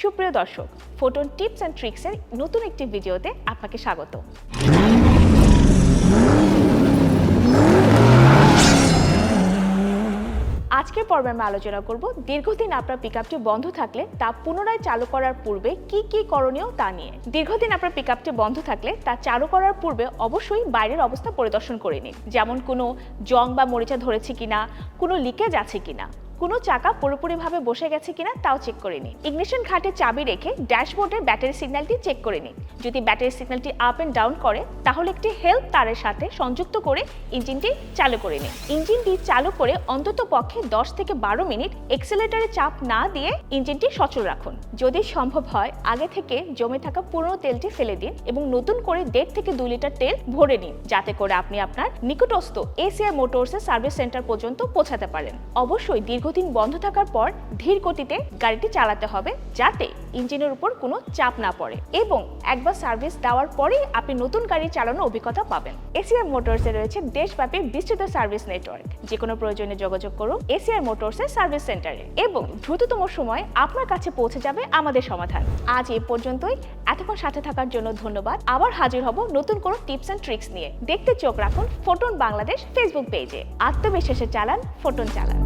সুপ্রিয় দর্শক photon tips and ট্রিক্সের নতুন একটি ভিডিওতে আপনাকে স্বাগত। আজকের পর্বে আমরা আলোচনা করব, দীর্ঘদিন আপনার পিকআপটি বন্ধ থাকলে তা পুনরায় চালু করার পূর্বে কি কি করণীয় তা নিয়ে। দীর্ঘদিন আপনার পিকআপটি বন্ধ থাকলে তা চালু করার পূর্বে অবশ্যই বাইরের অবস্থা পরিদর্শন করে নিন। যেমন কোনো জং বা মরিচা ধরেছে কিনা, কোনো লিকেজ আছে কিনা। কোনো চাকা পুরোপুরিভাবে বসে গেছে কিনা তাও চেক করে নিন। ইগনিশন ঘাটে চাবি রেখে ড্যাশবোর্ডের ব্যাটারি সিগন্যালটি চেক করে নিন। যদি ব্যাটারি সিগন্যালটি আপ অ্যান্ড ডাউন করে, তাহলে একটি হেল্প তারের সাথে সংযুক্ত করে ইঞ্জিনটি চালু করে নিন। ইঞ্জিনটি চালু করে অন্তত পক্ষে দশ থেকে বারো মিনিট এক্সেলেটারে চাপ না দিয়ে ইঞ্জিনটি সচল রাখুন। যদি সম্ভব হয়, আগে থেকে জমে থাকা পুরনো তেলটি ফেলে দিন এবং নতুন করে দেড় থেকে দুই লিটার তেল ভরে নিন, যাতে করে আপনি আপনার নিকটস্থ এসিআই মোটরসের সার্ভিস সেন্টার পর্যন্ত পৌঁছাতে পারেন। অবশ্যই দীর্ঘদিন বন্ধ থাকার পর ধীর গতিতে গাড়িটি চালাতে হবে যাতে ইঞ্জিনের উপর কোনো চাপ না পড়ে এবং একবার সার্ভিস দেওয়ার পরেই আপনি নতুন গাড়ি চালানোর অভিজ্ঞতা পাবেন। এসিআর মোটরসে রয়েছে দেশব্যাপী বিস্তৃত সার্ভিস নেটওয়ার্ক। যে কোনো প্রয়োজনে যোগাযোগ করুন এসিআর মোটরসের সার্ভিস সেন্টারে এবং দ্রুততম সময় আপনার কাছে পৌঁছে যাবে আমাদের সমাধান। আজ এ পর্যন্তই। এতক্ষণ সাথে থাকার জন্য ধন্যবাদ। আবার হাজির হব নতুন কোনো টিপস অ্যান্ড ট্রিক্স নিয়ে। দেখতে চোখ রাখুন ফোটন বাংলাদেশ ফেসবুক পেজে। আত্মবিশ্বাসে চালান ফোটন চালান।